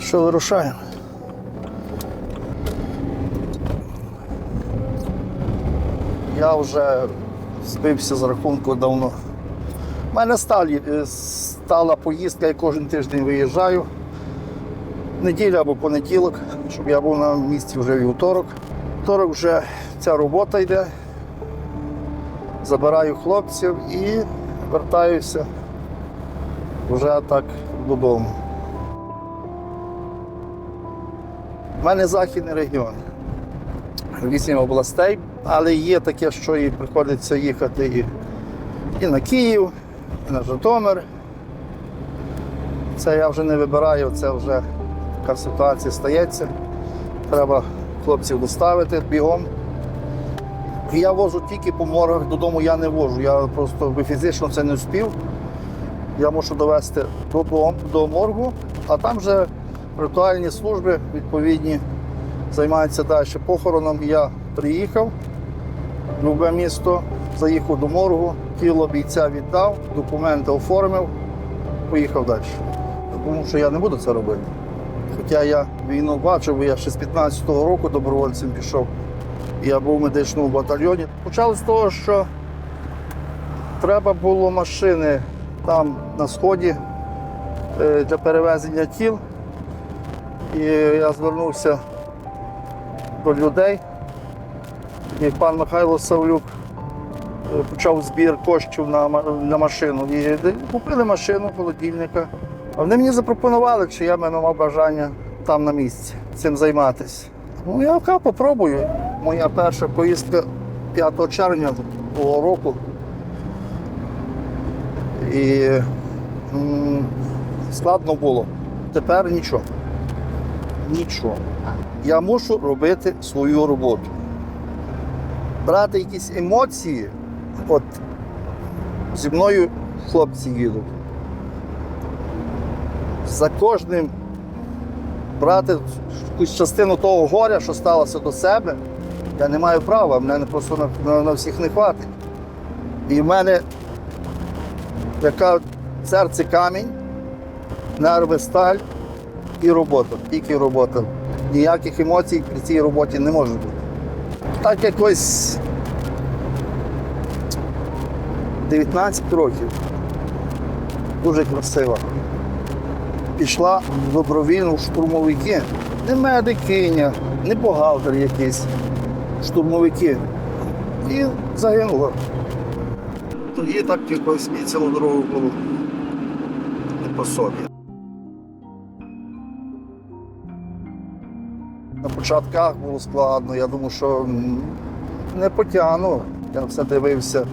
Що вирушаємо? Я вже збився з рахунку давно. У мене сталі, е, стала поїздка, я кожен тиждень виїжджаю. Неділя або понеділок, щоб я був на місці вже вівторок. Вівторок вже ця робота йде. Забираю хлопців і вертаюся вже так додому. У мене західний регіон. Вісім областей, але є таке, що і приходиться їхати і, на Київ, і на Житомир. Це я вже не вибираю, це вже така ситуація стається. Треба хлопців доставити бігом. Я вожу тільки по моргах, додому я не вожу. Я просто фізично це не встиг. Я мушу довести додому, до моргу, а там вже ритуальні служби відповідні займаються далі похороном. Я приїхав в любе місто, заїхав до моргу, тіло бійця віддав, документи оформив, поїхав далі. Тому що я не буду це робити. Хоча я війну бачив, бо я ще з 15-го року добровольцем пішов. Я був в медичному батальйоні. Почали з того, що треба було машини там на сході е, для перевезення тіл. І я звернувся до людей. І пан Михайло Савлюк е, почав збір коштів на, на машину. І купили машину холодильника. Вони мені запропонували, чи я мав бажання там на місці цим займатися. Ну, я попробую. Моя перша поїздка 5 червня того року. І м, складно було. Тепер нічого. Нічого. Я мушу робити свою роботу. Брати якісь емоції, от зі мною хлопці їдуть. За кожним брати якусь частину того горя, що сталося до себе, я не маю права, мене просто на, на, на всіх не хватить. І в мене яка серце камінь, нерви сталь і робота. Тільки робота. Ніяких емоцій при цій роботі не може бути. Так якось 19 років. Дуже красиво. Пішла добровільно в штурмовики. Не медикиня, не бухгалтер якийсь. Штурмовики. І загинула. Тоді так мені цілу дорогу було не по собі. На початках було складно, я думав, що не потягну. Я все дивився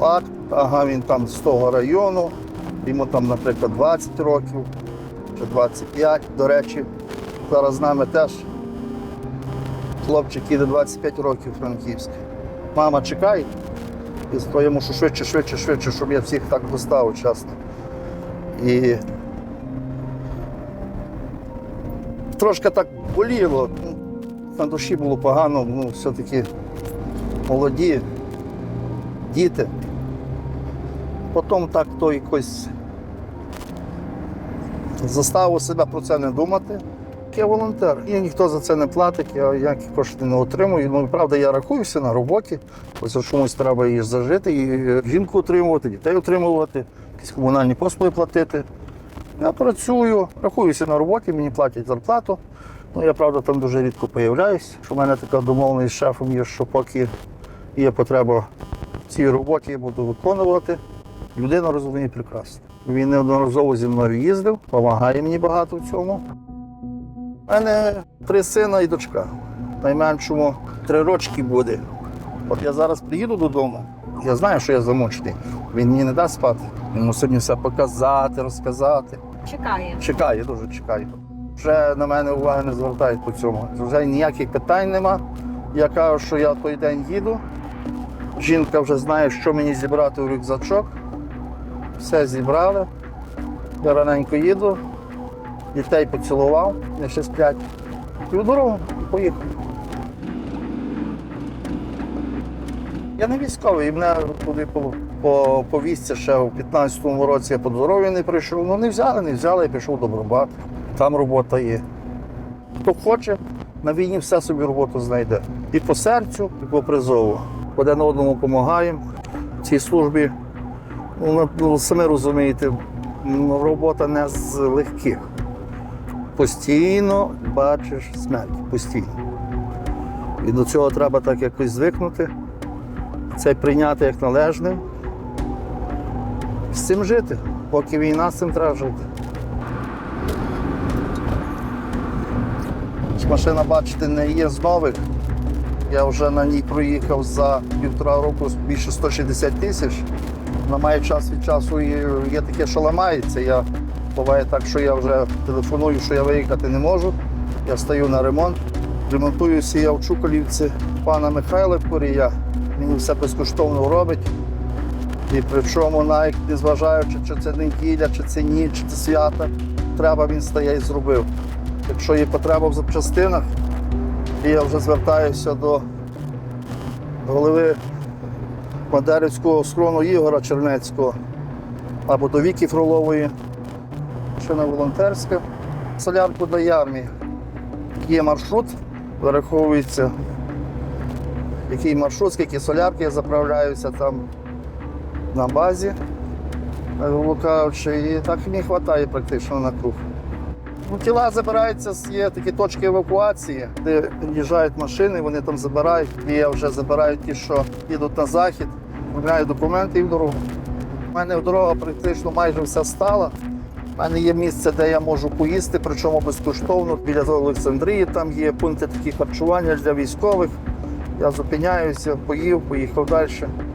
акт, ага, він там з того району, йому там, наприклад, 20 років чи 25. До речі, зараз з нами теж хлопчик їде 25 років Франківськ. Мама чекає, і то я мушу швидше, швидше, швидше, щоб я всіх так доставив чесно. І трошки так боліло. На душі було погано, ну, все-таки молоді, діти. Потім так то якось заставив себе про це не думати. Я волонтер. І ніхто за це не платить, я ніякі кошти не отримую. Ну, правда, я рахуюся на роботі, ось чомусь треба її зажити, і жінку отримувати, дітей отримувати, якісь комунальні послуги платити. Я працюю, рахуюся на роботі, мені платять зарплату. Ну, я, правда, там дуже рідко появляюсь. Що в мене така домовленість з шефом є, що поки є потреба в цій роботі, я буду виконувати. Людина розуміє прекрасно. Він неодноразово зі мною їздив, допомагає мені багато в цьому. У мене три сина і дочка. Найменшому три рочки буде. От я зараз приїду додому, я знаю, що я замучений. Він мені не дасть спати. Він мусить сьогодні все показати, розказати. Чекає. Чекає, дуже чекає. Вже на мене уваги не звертають по цьому. Вже ніяких питань нема. Я кажу, що я той день їду. Жінка вже знає, що мені зібрати в рюкзачок. Все зібрали. Я раненько їду, дітей поцілував, вони ще сплять. І в дорогу поїхав. Я не військовий, і мене туди по- по ще у 15-му році я по здоров'ю не прийшов. Ну не взяли, не взяли, я пішов до Добробат. Там робота є. Хто хоче, на війні все собі роботу знайде. І по серцю, і по призову. Один одному допомагаємо в цій службі. Ну, ну, самі розумієте, робота не з легких. Постійно бачиш смерть. Постійно. І до цього треба так якось звикнути, це прийняти як належне. З цим жити. Поки війна, з цим треба жити. Машина, бачите, не є з нових. Я вже на ній проїхав за півтора року більше 160 тисяч. Вона має час від часу і є таке, що ламається. Я буває так, що я вже телефоную, що я виїхати не можу. Я стаю на ремонт. Ремонтуюся я в Чуколівці пана Михайла Курія. Він все безкоштовно робить. І причому, навіть незважаючи, чи це неділя, чи це ніч, чи це свята, треба він стає і зробив. Якщо є потреба в запчастинах, і я вже звертаюся до голови Мадерівського схрону Ігора Чернецького або до Віки Фролової, що на волонтерська. Солярку дає армії. Є маршрут, вираховується, який маршрут, скільки солярки я заправляюся там на базі, і так мені вистачає практично на круг. Ну, тіла забираються, є такі точки евакуації, де під'їжджають машини, вони там забирають. І я вже забираю ті, що їдуть на захід, оформляю документи і в дорогу. У мене дорога практично майже вся стала. У мене є місце, де я можу поїсти, причому безкоштовно. Біля Олександрії там є пункти такі харчування для військових. Я зупиняюся, поїв, поїхав далі.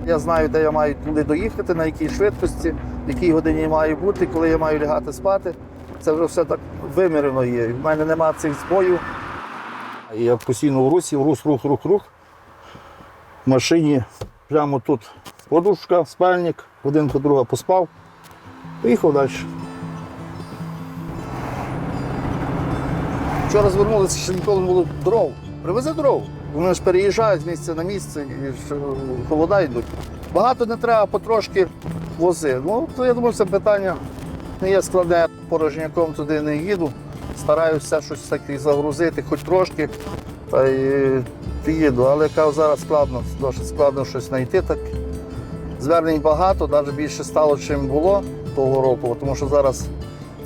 Я знаю, де я маю туди доїхати, на якій швидкості, в якій годині маю бути, коли я маю лягати спати. Це вже все так вимірено є. В мене нема цих збоїв. Я постійно в русі, в рус, рух, рух, рух. В машині прямо тут подушка, спальник, годинку друга поспав. Поїхав далі. Вчора звернулися, що ніколи не було дров. Привези дров. Вони ж переїжджають з місця на місце і е, холода йдуть. Багато не треба, потрошки вози. Ну, то я думаю, це питання не є складне. Порожняком туди не їду. Стараюся щось таке загрузити, хоч трошки, та й їду. Але кажу, зараз складно, досить складно щось знайти. Так. Звернень багато, навіть більше стало, чим було того року, тому що зараз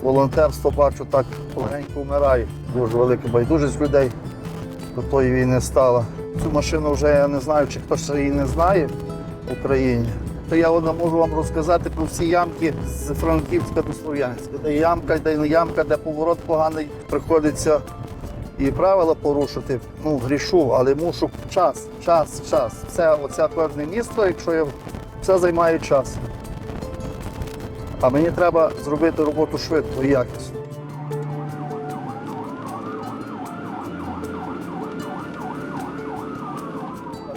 волонтерство бачу так легенько вмирає. Дуже велика байдужість людей до тої війни стала. Цю машину вже я не знаю, чи хтось її не знає в Україні. То я можу вам розказати про всі ямки з Франківська до Слов'янська. Де ямка, де не ямка, де поворот поганий, приходиться і правила порушити. Ну, грішу, але мушу час, час, час. Це оце кожне місто, якщо я все займає час. А мені треба зробити роботу швидко і якісно.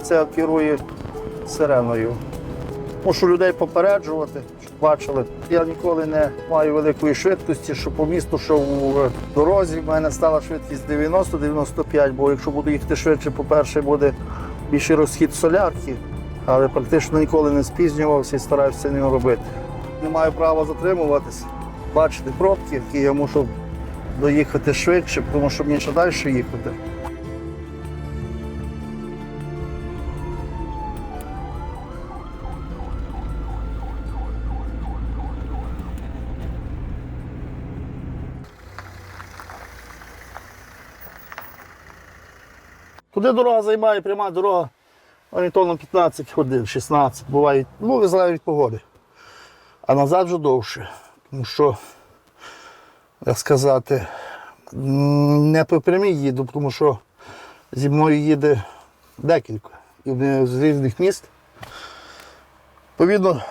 Це керує сиреною. Мушу людей попереджувати, щоб бачили. Я ніколи не маю великої швидкості, що по місту, що в дорозі. В мене стала швидкість 90-95, бо якщо буду їхати швидше, по-перше, буде більший розхід солярки, але практично ніколи не спізнювався і стараюся не робити. Не маю права затримуватися, бачити пробки, які я мушу доїхати швидше, тому що мені ще далі їхати. Туди дорога займає пряма дорога орієнтовно 15 годин, 16 буває. Ну, залежить від погоди. А назад вже довше. Тому що, як сказати, не по прямій їду, тому що зі мною їде декілька. І з різних міст. Відповідно,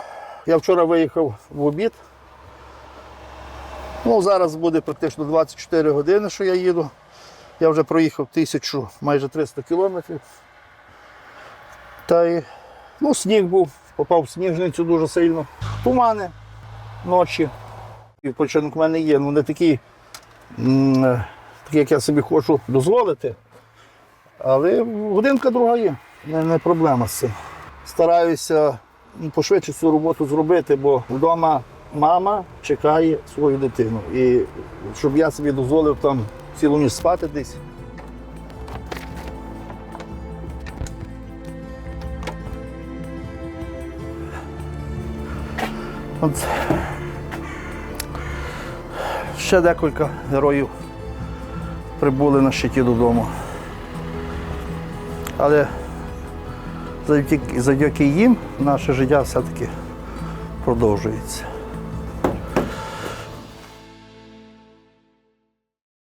я вчора виїхав в обід. Ну, зараз буде практично 24 години, що я їду. Я вже проїхав тисячу, майже 300 кілометрів. Та й ну, сніг був, попав в сніжницю дуже сильно. Тумани ночі. Відпочинок в мене є, ну не такий, е, такий, як я собі хочу дозволити. Але годинка друга є, не, не проблема з цим. Стараюся пошвидше цю роботу зробити, бо вдома мама чекає свою дитину. І щоб я собі дозволив там цілу ніч спати десь. От ще декілька героїв прибули на щиті додому. Але завдяки, їм наше життя все-таки продовжується.